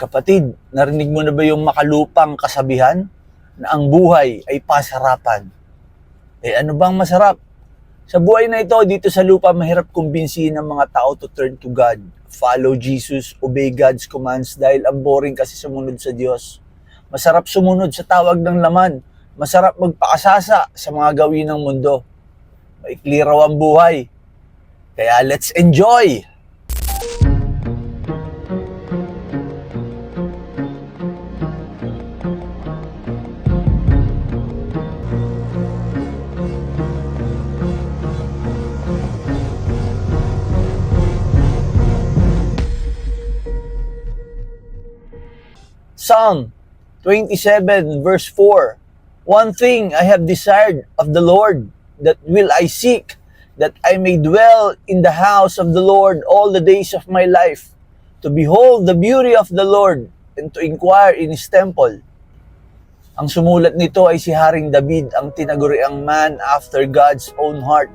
Kapatid, narinig mo na ba yung makalupang kasabihan na ang buhay ay pasarapan? Eh ano bang masarap? Sa buhay na ito, dito sa lupa, mahirap kumbinsihin ng mga tao to turn to God. Follow Jesus, obey God's commands dahil ang boring kasi sumunod sa Diyos. Masarap sumunod sa tawag ng laman. Masarap magpakasasa sa mga gawin ng mundo. Maikli raw ang buhay. Kaya let's enjoy! Psalm 27 verse 4 One thing I have desired of the Lord, that will I seek, that I may dwell in the house of the Lord all the days of my life, to behold the beauty of the Lord, and to inquire in His temple. Ang sumulat nito ay si Haring David, ang tinaguriang man after God's own heart.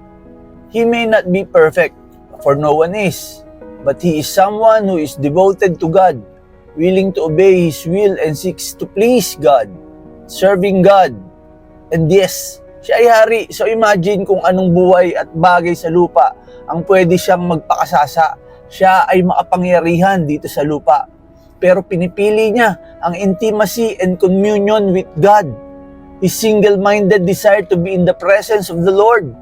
He may not be perfect, for no one is, but he is someone who is devoted to God, willing to obey His will and seeks to please God, serving God. And yes, siya ay hari. So imagine kung anong buhay at bagay sa lupa ang pwede siyang magpakasasa. Siya ay makapangyarihan dito sa lupa. Pero pinipili niya ang intimacy and communion with God. His single-minded desire to be in the presence of the Lord.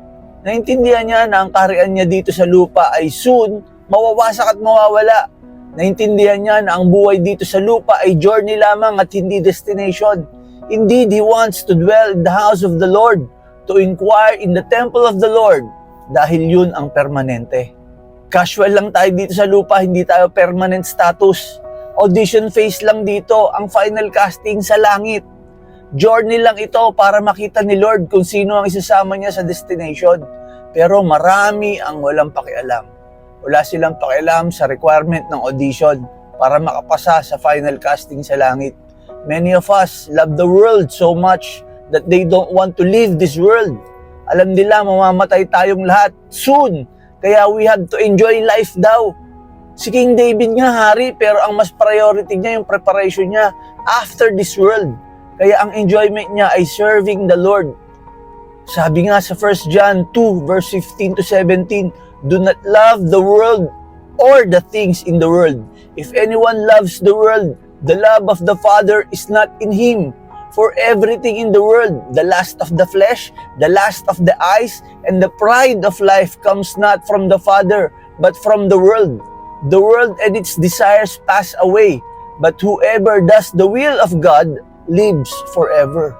Naintindihan niya na ang kaharian niya dito sa lupa ay soon mawawasak at mawawala. Naintindihan niya na ang buhay dito sa lupa ay journey lamang at hindi destination. Indeed, he wants to dwell in the house of the Lord, to inquire in the temple of the Lord, dahil yun ang permanente. Casual lang tayo dito sa lupa, hindi tayo permanent status. Audition phase lang dito, ang final casting sa langit. Journey lang ito para makita ni Lord kung sino ang isasama niya sa destination. Pero marami ang walang pakialam. Wala silang pakialam sa requirement ng audition para makapasa sa final casting sa langit. Many of us love the world so much that they don't want to leave this world. Alam nila mamamatay tayong lahat soon. Kaya we have to enjoy life daw. Si King David nga hari pero ang mas priority niya yung preparation niya after this world. Kaya ang enjoyment niya ay serving the Lord. Sabi nga sa 1 John 2 verse 15 to 17, Do not love the world or the things in the world. If anyone loves the world, the love of the Father is not in him. For everything in the world, the lust of the flesh, the lust of the eyes, and the pride of life comes not from the Father, but from the world. The world and its desires pass away, but whoever does the will of God lives forever.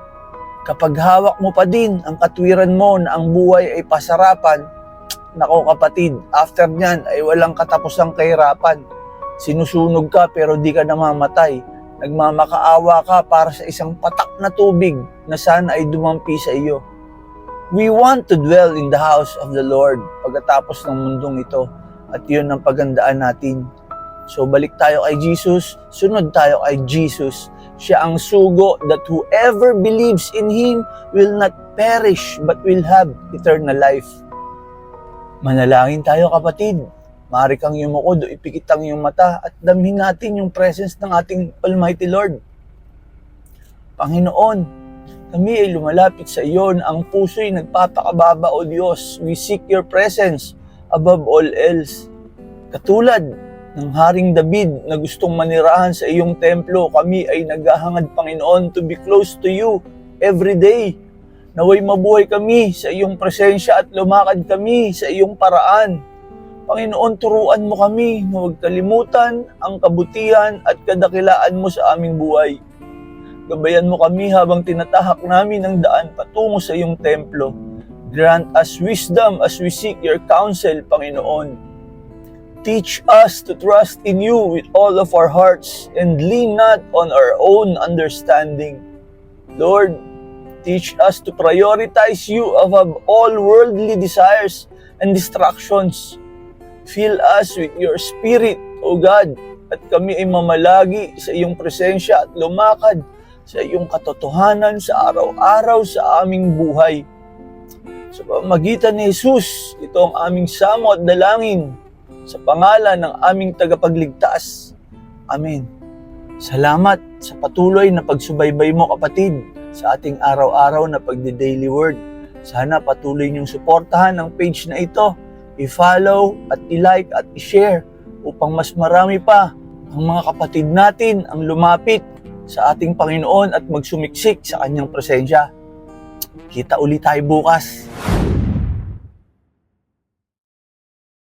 Kapag hawak mo pa din ang katwiran mo na ang buhay ay pasarapan, nako kapatid, after nyan ay walang katapusang kahirapan. Sinusunog ka pero di ka namamatay. Nagmamakaawa ka para sa isang patak na tubig na sana ay dumampi sa iyo. We want to dwell in the house of the Lord pagkatapos ng mundong ito at yun ang pagandaan natin. So balik tayo kay Jesus, sunod tayo kay Jesus. Siya ang sugo that whoever believes in Him will not perish but will have eternal life. Manalangin tayo kapatid. Maaari kang yumuko, do ipikit ang iyong mata at damhin natin yung presence ng ating Almighty Lord. Panginoon, kami ay lumalapit sa iyo na ang puso'y nagpapakababa o Diyos. We seek your presence above all else. Katulad ng Haring David na gustong manirahan sa iyong templo, kami ay naghahangad Panginoon to be close to you every day. Naway mabuhay kami sa iyong presensya at lumakad kami sa iyong paraan. Panginoon, turuan mo kami na huwag kalimutan ang kabutihan at kadakilaan mo sa aming buhay. Gabayan mo kami habang tinatahak namin ang daan patungo sa iyong templo. Grant us wisdom as we seek your counsel, Panginoon. Teach us to trust in you with all of our hearts and lean not on our own understanding. Lord, teach us to prioritize you above all worldly desires and distractions. Fill us with your Spirit, O God, at kami ay mamalagi sa iyong presensya at lumakad sa iyong katotohanan sa araw-araw sa aming buhay. Sa pamagitan ni Jesus, ito ang aming samo at dalangin sa pangalan ng aming tagapagligtas. Amen. Salamat sa patuloy na pagsubaybay mo kapatid sa ating araw-araw na pagdi-daily word. Sana patuloy niyong suportahan ang page na ito. I-follow at i-like at i-share upang mas marami pa ang mga kapatid natin ang lumapit sa ating Panginoon at magsumiksik sa kanyang presensya. Kita ulit tayo bukas.